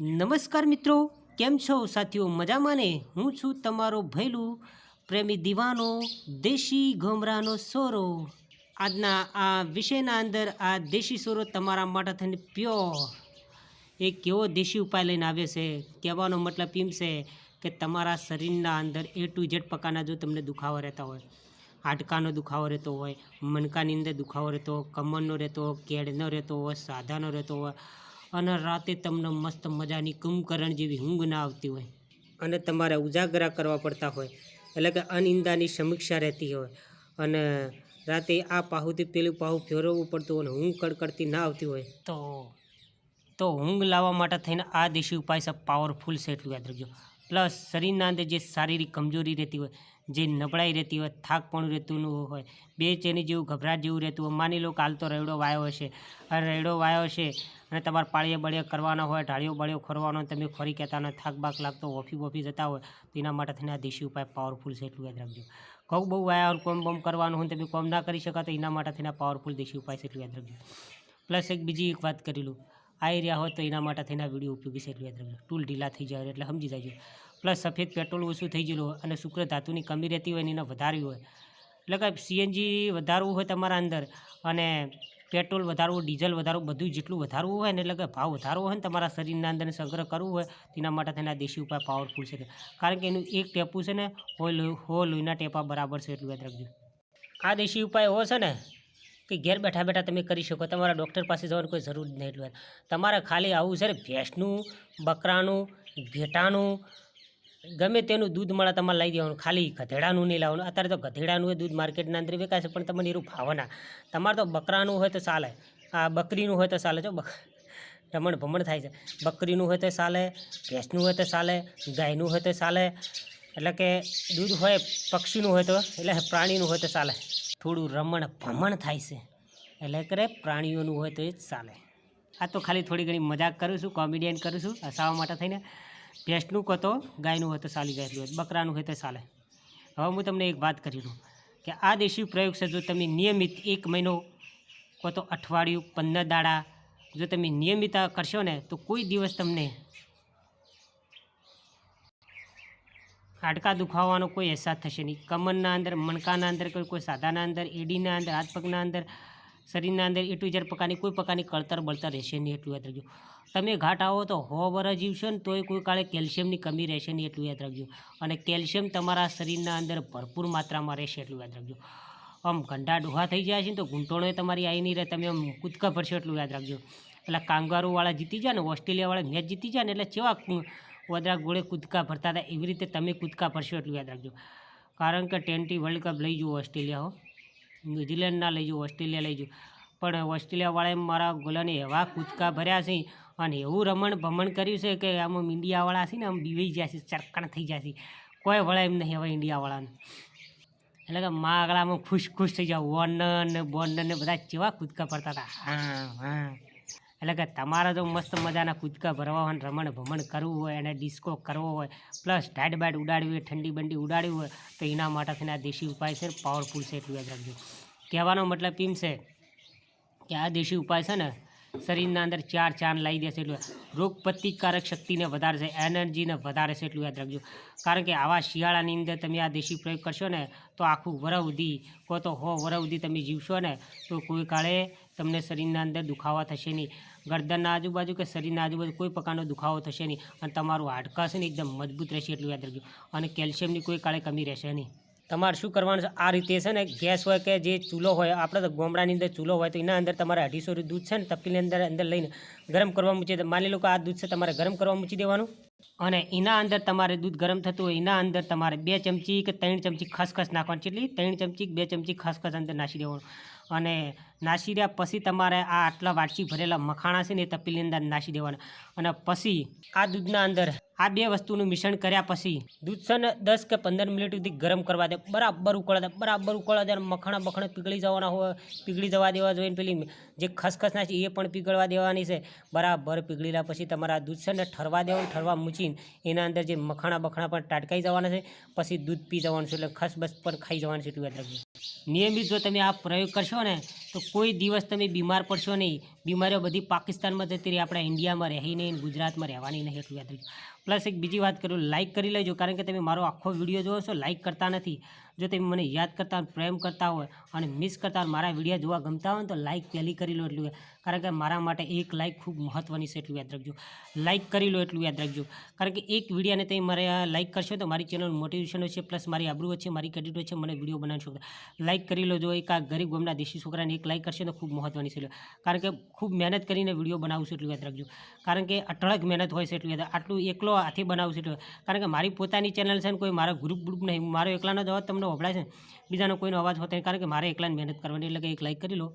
નમસ્કાર મિત્રો, કેમ છો સાથીઓ? મજામાં ને હું છું તમારો ભૈલું, પ્રેમી દીવાનો, દેશી ગોમરાનો સોરો. આજના આ વિષયના અંદર આ દેશી સોરો તમારા માટે થઈને પ્યો એ કેવો દેશી ઉપાય લઈને આવે છે? કહેવાનો મતલબ એમ છે કે તમારા શરીરના અંદર એ ટુ ઝેડ પ્રકારના જો તમને દુખાવો રહેતા હોય, હાડકાનો દુખાવો રહેતો હોય મણકાની અંદર દુખાવો રહેતો હોય, કમરનો રહેતો હોય, કેળનો રહેતો હોય, સાધાનો રહેતો હોય અને રાતે તમને મસ્ત મજાની કુંભકરણ જેવી ઊંઘ ના આવતી હોય. અને તમારે ઉજાગરા કરવા પડતા હોય. એટલે કે અનિંદાની સમીક્ષા રહેતી હોય. અને રાતે આ પાહુથી પેલું પાહુ ફેરવવું પડતું હોય અને ઊંઘ કડકડતી ના આવતી હોય. તો તો ઊંઘ લાવવા માટે થઈને આ દેશી ઉપાય છે પાવરફુલ છે એટલું યાદ રાખજો. પ્લસ શરીરના અંદર જે શારીરિક કમજોરી રહેતી હોય, જે નબળાઈ રહેતી હોય થાક પણ રહેતું હોય, બે ચેની જેવું ગભરાટ જેવું રહેતું હોય, માની લો કાલ તો રેડો વાયો હશે. રેડો વાયો છે અને તમારે પાળીએ બળીએ કરવાના હોય, ઢાળીઓ બળીઓ ખોરવાનો તમે ખોરી કહેતા હોય, થાક બાક લાગતો ઓફી બોફી જતા હોય, તો એના માટે થઈને આ દેશી ઉપાય પાવરફુલ છે એટલું યાદ રાખજો. ઘઉં બહુ વાયા કોમ બોમ કરવાનું હોય તમે કોમ ના કરી શકો તો એના માટે થઈને પાવરફુલ દેશી ઉપાય છે એટલું યાદ રાખજો. પ્લસ એક બીજી એક વાત કરી લઉં. આવી રહ્યા હોય તો એના માટે થઈને આ વીડિયો ઉપયોગી છે. એટલું યાદ રાખજો. ટૂલ ઢીલા થઈ જાય એટલે સમજી જાય પ્લસ સફેદ પેટ્રોલ ઓછું થઈ ગયેલું અને શુક્ર ધાતુની કમી રહેતી હોય અને એને વધારવી હોય. એટલે કે સીએનજી વધારવું હોય તમારા અંદર અને પેટ્રોલ વધારવું, ડીઝલ વધારવું, બધું જેટલું વધારવું હોય ને એટલે કે ભાવ વધારવો હોય ને તમારા શરીરના અંદર સંગ્રહ કરવું હોય, તેના માટે થઈને દેશી ઉપાય પાવરફુલ છે. કારણ કે એનું એક ટેપું છે ને હો લોહીના ટેપા બરાબર છે. એટલું યાદ રાખજો. આ દેશી ઉપાય હો છે ને કે ઘેર બેઠા બેઠા તમે કરી શકો. તમારા ડૉક્ટર પાસે જવાની કોઈ જરૂર નહીં એટલું તમારે ખાલી આવું છે ભેંસનું, બકરાનું, ઘેટાનું, ગમે તેનું દૂધ મળે તમારે લઈ દેવાનું. ખાલી ગધેડાનું નહીં લાવવાનું. અત્યારે તો ગધેડાનું દૂધ માર્કેટના અંદર વેચાય છે, પણ તમને એવું ભાવના તમારે તો બકરાનું હોય તો ચાલે. આ બકરીનું હોય તો ચાલે. જો બક, રમણ ભમણ થાય છે. બકરીનું હોય તો ચાલે, ભેંસનું હોય તો ચાલે, ગાયનું હોય તો ચાલે. એટલે કે દૂધ હોય, પક્ષીનું હોય તો, એટલે પ્રાણીનું હોય તો ચાલે. થોડું રમણ ભમણ થાય છે. એટલે કરે પ્રાણીઓનું હોય તો એ ચાલે. આ તો ખાલી થોડી ઘણી મજાક કરું છું કોમેડિયન કરું છું, હસાવવા માટે થઈને. ભેંસનું કહો તો ગાયનું હોય તો ચાલી જાય હોય, બકરાનું હોય તો ચાલે હવે હું તમને એક વાત કરી દઉં કે આ દેશી પ્રયોગ છે, જો તમે નિયમિત એક મહિનો કહો તો અઠવાડિયું, પંદર દાડા જો તમે નિયમિત કરશો ને, તો કોઈ દિવસ તમને હાડકા દુખાવાનો કોઈ અહેસાસ થશે નહીં. કમરના અંદર, મણકાના અંદર કોઈ કોઈ સાદાના અંદર, એડીના અંદર, હાથ પગના અંદર, શરીરના અંદર એટલું જ્યારે પ્રકારની કોઈ પ્રકારની કળતર બળતર રહેશે નહીં એટલું યાદ રાખજો. તમે ઘાટ આવો તો હો વરસ જીવશો ને તોય કોઈ કાળે કેલ્શિયમની કમી રહેશે નહીં એટલું યાદ રાખજો. અને કેલ્શિયમ તમારા શરીરના અંદર ભરપૂર માત્રામાં રહેશે એટલું યાદ રાખજો. આમ ગંડા ડોહા થઈ જાય છે ને તો ઘૂંટણોય તમારી આવી નહીં રહે, તમે આમ કૂદકા ભરશો એટલું યાદ રાખજો. એટલે કાંગારુવાળા જીતી જાય ને, ઓસ્ટ્રેલિયાવાળા મેચ જીતી જાય ને એટલે કેવા વદરા ગોળે કૂદકા ભરતા હતા. એવી રીતે તમે કૂદકા ભરશો એટલું યાદ રાખજો. કારણ કે ટેન્ટી વર્લ્ડ કપ લઈ જુઓ ઓસ્ટ્રેલિયા, હો. ન્યૂઝીલેન્ડ લઈ જુઓ, ઓસ્ટ્રેલિયા લઈ જુઓ. પણ ઓસ્ટ્રેલિયાવાળાએ મારા ગોલાને એવા કૂદકા ભર્યા છે અને એવું રમણ ભમણ કર્યું છે કે આમ ઇન્ડિયાવાળા છે ને આમ બીવાઈ જાય છે, ચરકણ થઈ જાય છે. કોઈ વળે એમ નહીં હવે ઇન્ડિયાવાળાને. એટલે કે મા આગળ આમાં ખુશ ખુશ થઈ જાવ વોર્નર ને બોર્નર ને બધા કેવા કૂદકા ભરતા હતા. હા હા. એટલે કે તમારે જો મસ્ત મજાના કૂદકા ભરવા હોય રમણ ભમણ કરવું હોય અને ડિસ્કો કરવો હોય, પ્લસ ટાઈટ બાઈટ ઉડાડવી હોય, ઠંડી બંડી ઉડાડવી હોય, તો એના માટે થઈને આ દેશી ઉપાય છે પાવરફુલ છે એટલું યાદ રાખજો. કહેવાનો મતલબ એમ છે કે આ દેશી ઉપાય છે ને શરીરના અંદર ચાર ચાંદ લાવી દેશે એટલું રોગ પ્રતિકારક શક્તિને વધારશે એનર્જીને વધારે છે એટલું યાદ રાખજો. કારણ કે આવા શિયાળાની અંદર તમે આ દેશી પ્રયોગ કરશો ને, તો આખું સુધી કહો તો હો સુધી તમે જીવશો ને, તો કોઈ કાળે તમને શરીરના અંદર દુખાવા થશે નહીં. ગરદનના આજુબાજુ કે શરીરના આજુબાજુ કોઈ પ્રકારનો દુખાવો થશે નહીં. અને તમારું હાડકા છે ને એકદમ મજબૂત રહેશે એટલું યાદ રાખજો. અને કેલ્શિયમની કોઈ કાળે કમી રહેશે નહીં. તમારે શું કરવાનું છે? આ રીતે છે ને ગેસ હોય કે જે ચૂલો હોય, આપણે તો ગામડાની અંદર ચૂલો હોય, તો એના અંદર તમારે અઢીસો દૂધ છે ને તપેલી અંદર અંદર લઈને ગરમ કરવા મૂકી માની લો કે આ દૂધ છે, તમારે ગરમ કરવા મૂકી દેવાનું. અને એના અંદર તમારે દૂધ ગરમ થતું હોય, એના અંદર તમારે બે ચમચી કે ત્રણ ચમચી ખસખસ નાખવાની કેટલી ત્રણ ચમચી બે ચમચી ખસખસ અંદર નાખી દેવાનું. અને નાસી રહ્યા, પછી તમારે આ આટલા વાટકી ભરેલા મખાણા છે ને એ તપેલી અંદર નાસી દેવાના. અને પછી આ દૂધના અંદર આ બે વસ્તુનું મિશ્રણ કર્યા પછી દૂધ છે દસ કે પંદર મિનિટ સુધી ગરમ કરવા દે. બરાબર ઉકળવા દે, બરાબર ઉકળવા દે મખાણા બખણા પીગળી જવાના હોય, પીગળી જવા દેવા જોઈએ પેલી જે ખસખસ છે એ પણ પીગળવા દેવાની છે. બરાબર પીગળેલા પછી તમારા દૂધ છે ઠરવા દેવાનું, ઠરવા મૂચીને એના અંદર જે મખાણા બખણા પણ ટાટકાઈ જવાના છે, પછી દૂધ પી જવાનું છે એટલે ખસબસ પણ ખાઈ જવાનું છે નિયમિત જો તમે આ પ્રયોગ કરશો ને, તો કોઈ દિવસ તમે બીમાર પડશો નહીં. બીમારીઓ બધી પાકિસ્તાનમાં જતી રહી, આપણા ઇન્ડિયામાં રહી નહીં ગુજરાતમાં રહેવાની નહીં, એટલું યાદ રાખજો. પ્લસ એક બીજી વાત કરું લાઇક કરી લેજો, કારણ કે તમે મારો આખો વીડિયો જોવો છો લાઇક કરતા નથી. જો તમે મને યાદ કરતા પ્રેમ કરતા હોય અને મિસ કરતા મારા વીડિયો જોવા ગમતા હોય તો લાઇક પહેલી કરી લો એટલું. કારણ કે મારા માટે એક લાઇક ખૂબ મહત્ત્વની છે એટલું યાદ રાખજો. લાઇક કરી લો એટલું યાદ રાખજો. કારણ કે એક વિડીયાને તમે મારે લાઇક કરશો તો મારી ચેનલ મોટિવેશન છે પ્લસ મારી આબરૂ છે મારી ક્રેડિટ છે મને વીડિયો બનાવી શકો લાઇક કરી લો જો એક આ ગરીબ ગામના દેશી છોકરાને એક લાઇક કરશે તો ખૂબ મહત્ત્વની છે. કારણ કે ખૂબ મહેનત કરીને વીડિયો બનાવું છું એટલું યાદ રાખજો. કારણ કે અટળક મહેનત હોય છે એટલું યાદ આટલું એકલો હાથે બનાવું છું એટલું કારણ કે મારી પોતાની ચેનલ છે ને કોઈ મારા ગ્રુપ ગ્રુપ નહીં. મારો એકલાનો જ અવાજ તમને વપરાય છે બીજાનો કોઈનો અવાજ હોતો નહીં. કારણ કે મારે એકલાને મહેનત કરવાની એટલે કે એક લાઇક કરી લો.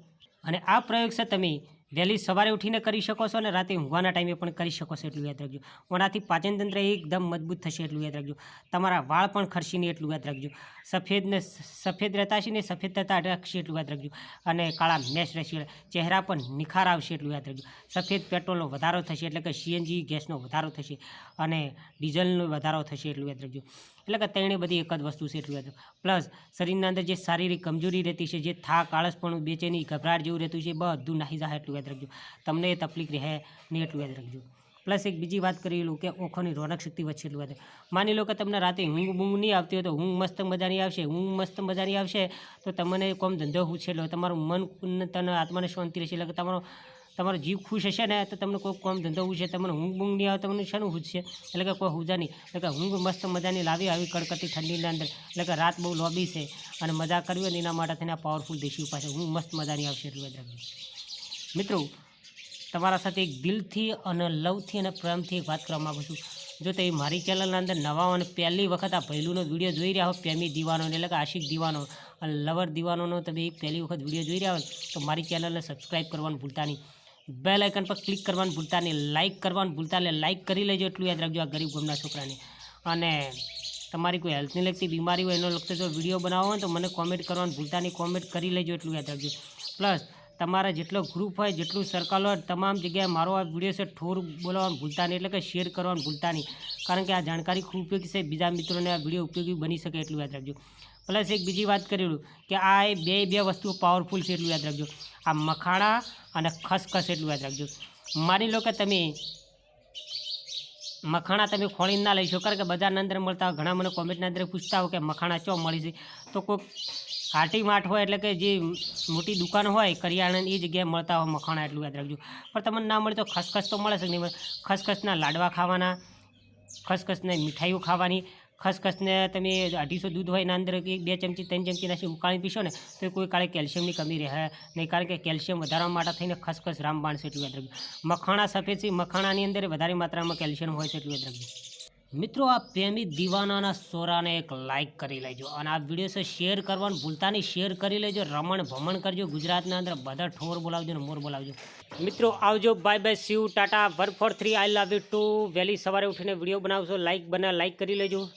અને આ પ્રયોગ છે તમે વહેલી સવારે ઉઠીને કરી શકો છો અને રાતે ઊંઘવાના ટાઈમે પણ કરી શકો છો એટલું યાદ રાખજો. ઓનાથી પાચનતંત્ર એકદમ મજબૂત થશે એટલું યાદ રાખજો. તમારા વાળ પણ ખર્ચીને એટલું યાદ રાખજો. સફેદને સફેદ રહેતા છે ને સફેદ થતા રાખશે એટલું યાદ રાખજો. અને કાળા મેશ રહેશે ચહેરા પર નિખાર આવશે એટલું યાદ રાખજો. સફેદ પેટ્રોલનો વધારો થશે એટલે કે સીએનજી ગેસનો વધારો થશે અને ડીઝલનો વધારો થશે એટલું યાદ રાખજો. એટલે કે તેણે બધી એક જ વસ્તુ છે એટલું પ્લસ શરીરના અંદર જે શારીરિક કમજોરી રહેતી છે, જે થાક, આળસપણું, બેચેની, ગભરાટ જેવું રહેતું છે બધું નાહી જાય એટલું યાદ રાખજો. તમને એ તકલીફ રહે નહીં એટલું યાદ રાખજો. પ્લસ એક બીજી વાત કરી લઉં કે ઓખોની રોનક શક્તિ વચ્ચે એટલું યાદ માની લો કે તમને રાતે ઊંઘ બૂંઘ નહીં આવતી હોય તો ઊંઘ મસ્ત મજાની આવશે, ઊંઘ મસ્ત મજાની આવશે, તો તમને કોમ ધંધો ઉછેલો તમારું મન, તને, આત્માને શાંતિ રહેશે. એટલે કે તમારો તમારો જીવ ખુશ હશે ને તો તમને કોઈ કોમ ધંધો છે, તમને ઊંઘ બૂંઘ નહીં આવે, તમને શાનું હુજશે એટલે કે કોઈ હુજા નહીં. એટલે કે ઊંઘ મસ્ત મજાની લાવી, આવી કડકડતી ઠંડીના અંદર. એટલે કે રાત બહુ લોબી છે અને મજા કરવી હોય ને એના માટે થઈને પાવરફુલ દેશી ઉપાય છે. ઊંઘ મસ્ત મજાની આવશે એટલું મિત્રો, તમારા સાથે એક દિલથી અને લવથી અને પ્રેમથી એક વાત કરવા માગું છું. જો તે મારી ચેનલના અંદર નવા અને પહેલી વખત આ પહેલુંનો વીડિયો જોઈ રહ્યા હો, પ્રેમી દીવાનો એટલે કે આશિક દીવાનો, અને લવર દીવાનોનો તમે પહેલી વખત વીડિયો જોઈ રહ્યા હોય, તો મારી ચેનલને સબસ્ક્રાઈબ કરવાનું ભૂલતા નહીં. બેલ આઇકન પર ક્લિક કરવાનું ભૂલતા નહીં લાઇક કરવાનું ભૂલતા એટલે લાઇક કરી લેજો એટલું યાદ રાખજો આ ગરીબ ગામના છોકરાને. અને તમારી કોઈ હેલ્થને લગતી બીમારી હોય એનો લગતો જો વીડિયો બનાવો હોય તો મને કોમેન્ટ કરવાનું ભૂલતા નહીં કોમેન્ટ કરી લેજો એટલું યાદ રાખજો. પ્લસ તમારા જેટલો ગ્રુપ હોય, જેટલું સર્કલ હોય, તમામ જગ્યાએ મારો આ વીડિયો છે, ઠોર બોલાવવાનું ભૂલતા નહીં, એટલે કે શેર કરવાનું ભૂલતા નહીં. કારણ કે આ જાણકારી ખૂબ ઉપયોગી છે, બીજા મિત્રોને આ વીડિયો ઉપયોગી બની શકે એટલું યાદ રાખજો. પ્લસ એક બીજી વાત કરેલું કે આ બે બે વસ્તુઓ પાવરફુલ છે એટલું યાદ રાખજો. આ મખાણા અને ખસખસ એટલું યાદ રાખજો. માની લો કે તમે મખાણા તમે ખોળીને ના લઈશો. કારણ કે બજારના અંદર મળતા ઘણા મને કોમેન્ટના અંદર પૂછતા હોય કે મખાણા ચો મળી છે. તો કોઈક હાટી માઠ હોય એટલે કે જે મોટી દુકાન હોય કરિયાણાની એ જગ્યાએ મળતા હોય મખાણા, એટલું યાદ રાખજો. પણ તમને ના મળે તો ખસખસ તો મળે છે નહીં? ખસખસના લાડવા ખાવાના, ખસખસને મીઠાઈઓ ખાવાની ખસખસને તમે અઢીસો દૂધ હોય એના અંદર એક બે ચમચી, ત્રણ ચમચી નાખી ઉકાળી પીશો ને, તો કોઈ કાળે કેલ્શિયમની કમી રહે. નહીં કારણ કે કેલ્શિયમ વધારવા માટે થઈને ખસખસ રામબાણ છે એટલું યાદ રાખજો મખાણા સફેદ છે, મખાણાની અંદર વધારે માત્રામાં કેલ્શિયમ હોય છે એટલું યાદ મિત્રો, આ પ્રેમી દીવાનાના સોરાને એક લાઇક કરી લેજો અને આ વીડિયો શેર કરવાનું ભૂલતા નહીં. શેર કરી લેજો, રમણ ભમણ કરજો, ગુજરાતના અંદર બધા ઠોર બોલાવજો ને મોર બોલાવજો. મિત્રો, આવજો. Bye bye સીવ ta ta one four three I love you too વહેલી સવારે ઉઠીને વીડિયો બનાવશો. લાઇક બના લાઇક કરી લેજો.